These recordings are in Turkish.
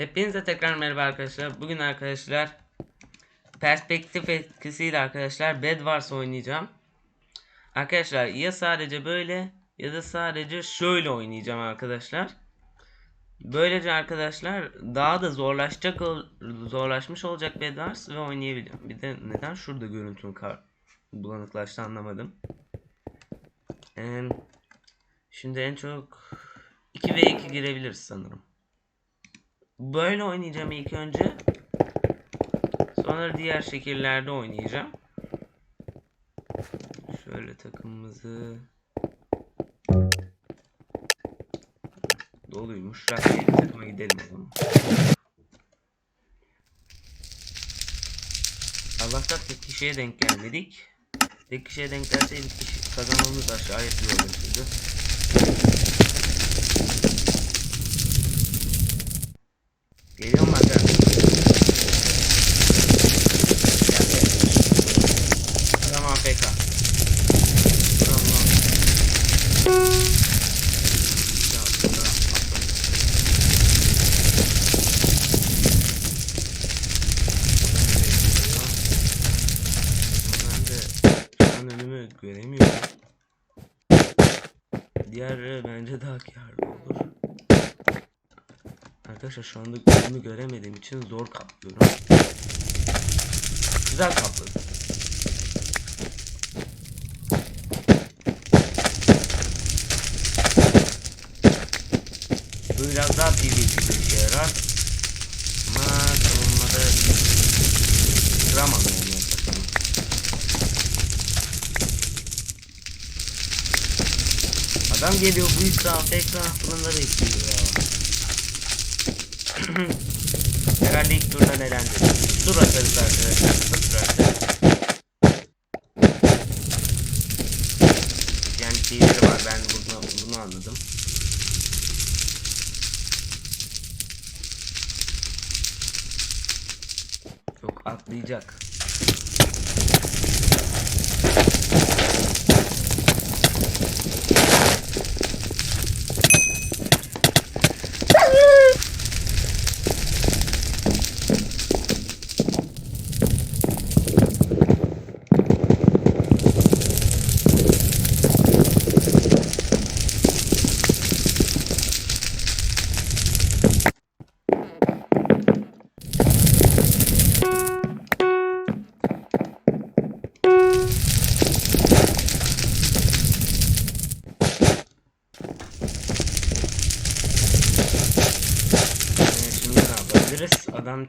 Hepinize tekrar merhaba arkadaşlar. Bugün arkadaşlar perspektif etkisiyle arkadaşlar Bed Wars oynayacağım. Arkadaşlar ya sadece böyle ya da sadece şöyle oynayacağım arkadaşlar. Böylece arkadaşlar daha da zorlaşacak zorlaşmış olacak Bed Wars ve oynayabiliyorum. Bir de neden şurada görüntüm kar bulanıklaştı anlamadım. Ee, şimdi en çok 2 ve 2 girebiliriz sanırım. Böyle oynayacağım ilk önce. Sonra diğer şekillerde oynayacağım. Şöyle takımımızı doluymuş. Bir takıma gidelim o zaman. Allah'tan tek kişiye denk gelmedik. Tek kişiye denk gelseydik kazanmamız aşağıya yollaşırdı. Geliyor mu aga? Adam göremiyorum. Diğer bence daha karlı olur. Arkadaşlar şu anda önümü göremediğim için zor kaplıyorum. Güzel kapladım. Bu biraz daha PvP bir işe yarar. Ama savunmada kıramam yani. Adam geliyor bu israf ekran bunları bekliyor ya. Herhalde ilk turdan elendi. Tur atarız arkadaşlar kısa sürerse. Yani şeyleri var ben bunu, bunu anladım. Yok atlayacak.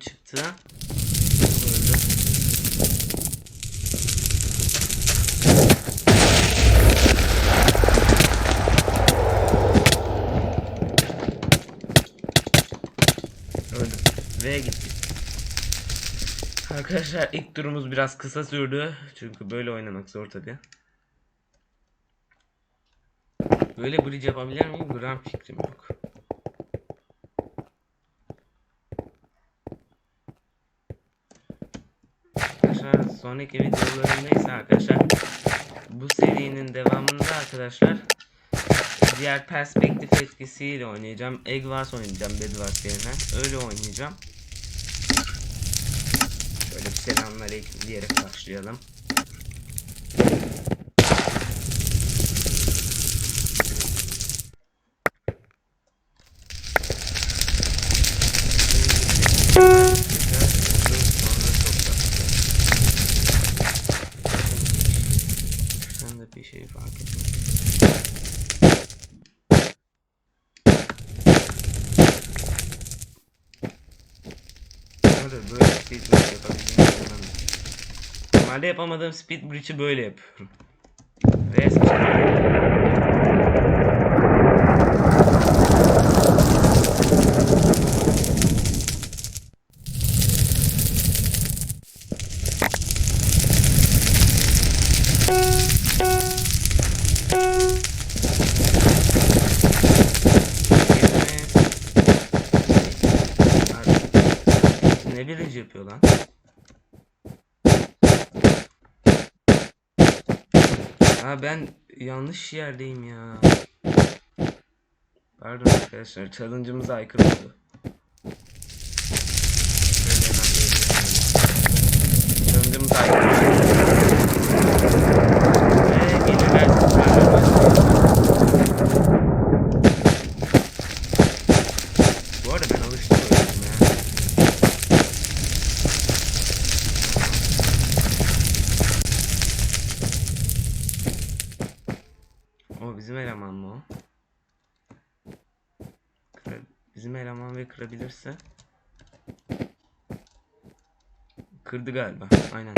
Çıktı. Öldü. Öldü. Ve gitti. Arkadaşlar ilk turumuz biraz kısa sürdü. Çünkü böyle oynamak zor tabi. Böyle bridge yapabilir miyim? Gram fikrim yok. Arkadaşlar sonraki videolarımdaysa arkadaşlar bu serinin devamında arkadaşlar diğer perspektif etkisiyle oynayacağım. Egg oynayacağım Bed Wars yerine. Öyle oynayacağım. Şöyle bir selamünaleyküm diyerek başlayalım. Normalde yapamadığım speed bridge'i böyle yapıyorum. Ve Ne bridge yapıyor lan? Ha ben yanlış yerdeyim ya. Pardon arkadaşlar challenge'ımıza aykırı oldu. Challenge'ımıza aykırı kırabilirse. Kırdı galiba. Aynen.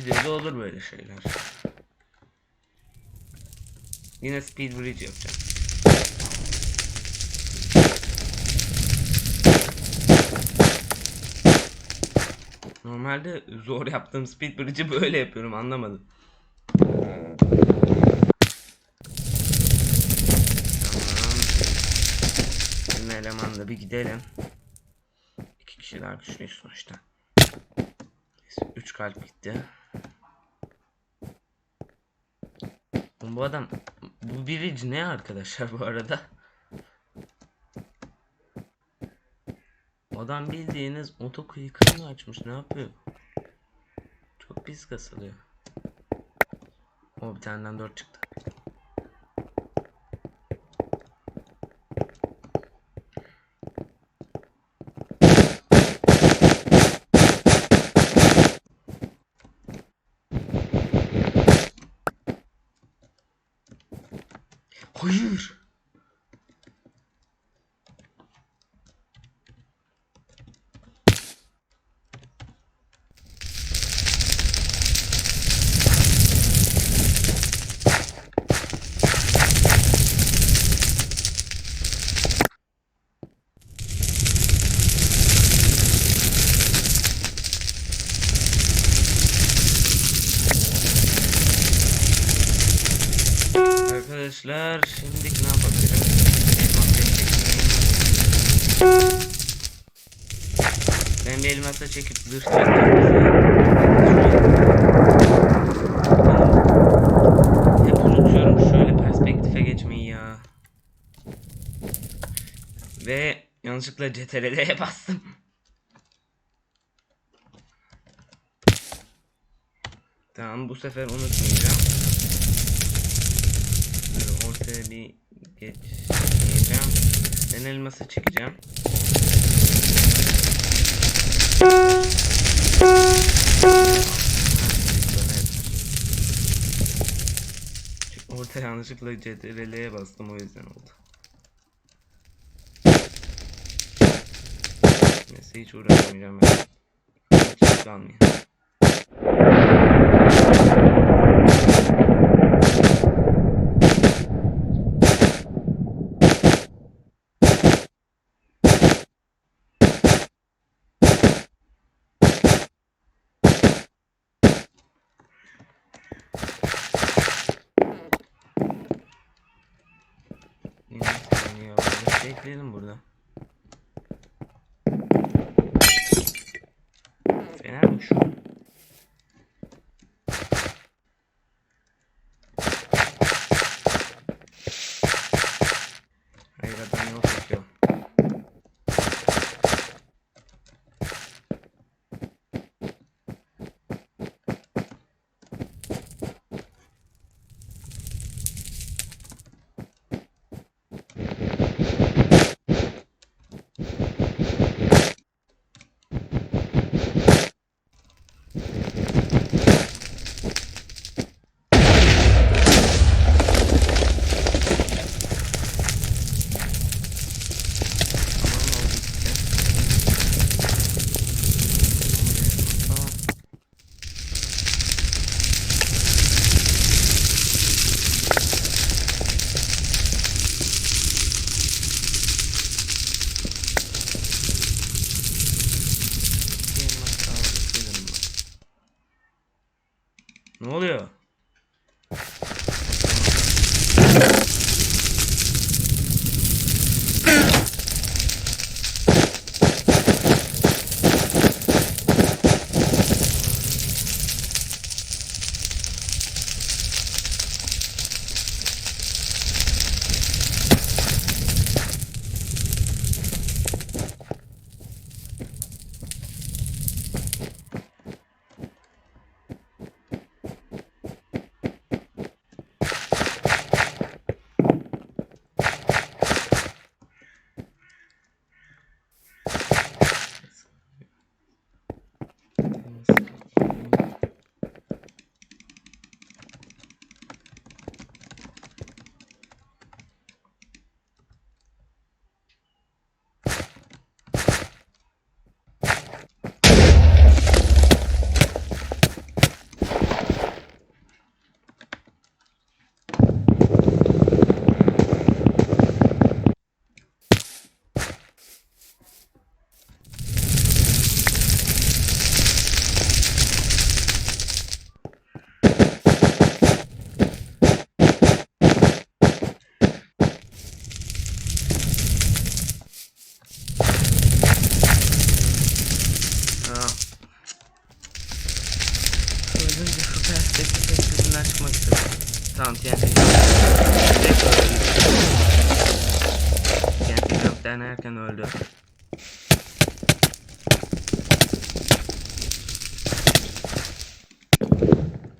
Videoda olur böyle şeyler. Yine speed bridge yapacağım. Normalde zor yaptığım speed bridge'i böyle yapıyorum anlamadım. Tamam. Elemanla bir gidelim. İki kişiler güçlüyüz sonuçta. Neyse, Üç kalp gitti. Bu adam bu bridge ne arkadaşlar bu arada? Adam bildiğiniz otokuyukanı açmış ne yapıyor? Çok pis kasılıyor. O bir taneden dört çıktı. Hayır. Arkadaşlar şimdi ne yapabilirim? Ben bir elmasa çekip zırh. Hep unutuyorum şöyle perspektife geçmeyi ya. Ve yanlışlıkla CTRL'ye bastım. Tamam bu sefer unutmayacağım. Böyle ortaya bir geçeceğim. Ben elması çekeceğim. Ortaya yanlışlıkla CTRL'ye bastım o yüzden oldu. Neyse hiç uğraşmayacağım ben. Hiç. Tekrar öldü. Yani çok denerken öldü.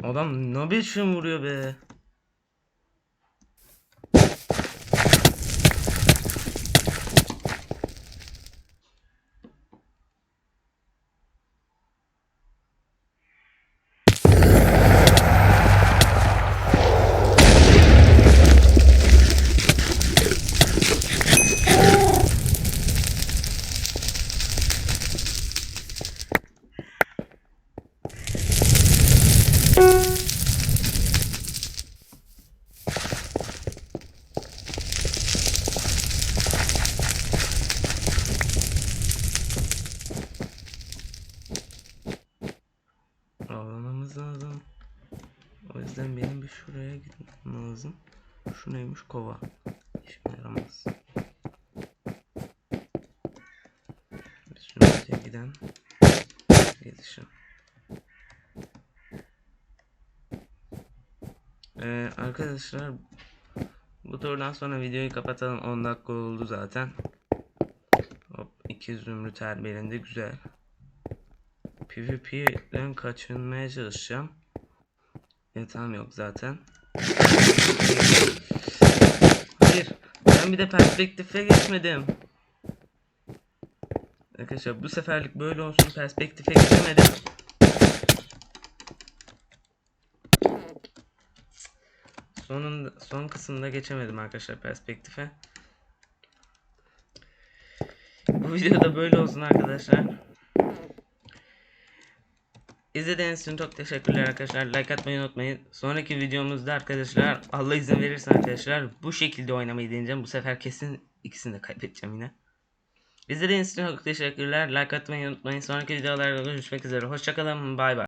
Adam ne biçim vuruyor be. Şuraya gitmem lazım. Şu neymiş kova. İşime yaramaz. Biz şuraya giden gelişim. Ee, arkadaşlar bu turdan sonra videoyu kapatalım. 10 dakika oldu zaten. Hop 2 zümrüt terbiyelendi güzel. PvP'den kaçınmaya çalışacağım. Yatağım yok zaten. Hayır. Ben bir de perspektife geçmedim. Arkadaşlar bu seferlik böyle olsun. Perspektife geçemedim. Sonunda, son kısımda geçemedim arkadaşlar perspektife. Bu videoda böyle olsun arkadaşlar. İzlediğiniz için çok teşekkürler arkadaşlar. Like atmayı unutmayın. Sonraki videomuzda arkadaşlar Allah izin verirse arkadaşlar bu şekilde oynamayı deneyeceğim. Bu sefer kesin ikisini de kaybedeceğim yine. İzlediğiniz için çok teşekkürler. Like atmayı unutmayın. Sonraki videolarda görüşmek üzere. Hoşçakalın. Bay bay.